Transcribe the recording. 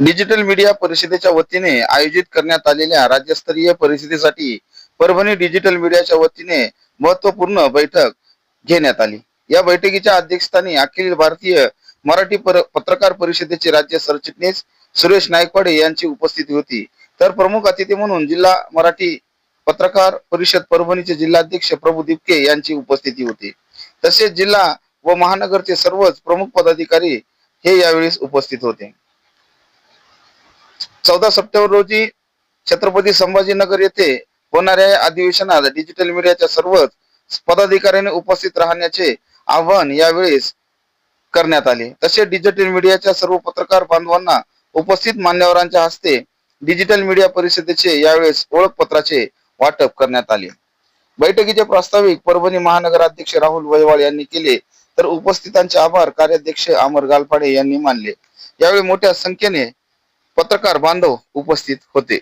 Digital media परिषदेच्या वतीने आयोजित करण्यात आलेल्या राज्यस्तरीय परिषदेसाठी परभणी डिजिटल मीडियाच्या वतीने महत्त्वपूर्ण बैठक घेण्यात आली. या बैठकीच्या अध्यक्षस्थानी अखिल भारतीय मराठी पत्रकार परिषदेचे राज्य सरचिटणीस सुरेश नायकवाडे यांची उपस्थिती होती. तर प्रमुख अतिथी म्हणून जिल्हा मराठी पत्रकार परिषद परभणीचे जिल्हाध्यक्ष प्रभू दिपके यांची उपस्थिती होती. तसेच जिल्हा व महानगरचे सर्वच प्रमुख पदाधिकारी हे यावेळी उपस्थित होते. चौदा सप्टेंबर रोजी छत्रपती संभाजीनगर येथे होणाऱ्या या अधिवेशनात डिजिटल मीडियाच्या सर्वच पदाधिकाऱ्यांनी उपस्थित राहण्याचे आवाहन यावेळेस करण्यात आले. तसेच डिजिटल मीडियाच्या सर्व पत्रकार बांधवांना उपस्थित मान्यवरांच्या हस्ते डिजिटल मीडिया परिषदेचे यावेळेस ओळखपत्राचे वाटप करण्यात आले. बैठकीचे प्रास्ताविक परभणी महानगराध्यक्ष राहुल वैवाळ यांनी केले तर उपस्थितांचे आभार कार्याध्यक्ष अमर गालपाडे यांनी मानले. यावेळी मोठ्या संख्येने पत्रकार बांधव उपस्थित होते.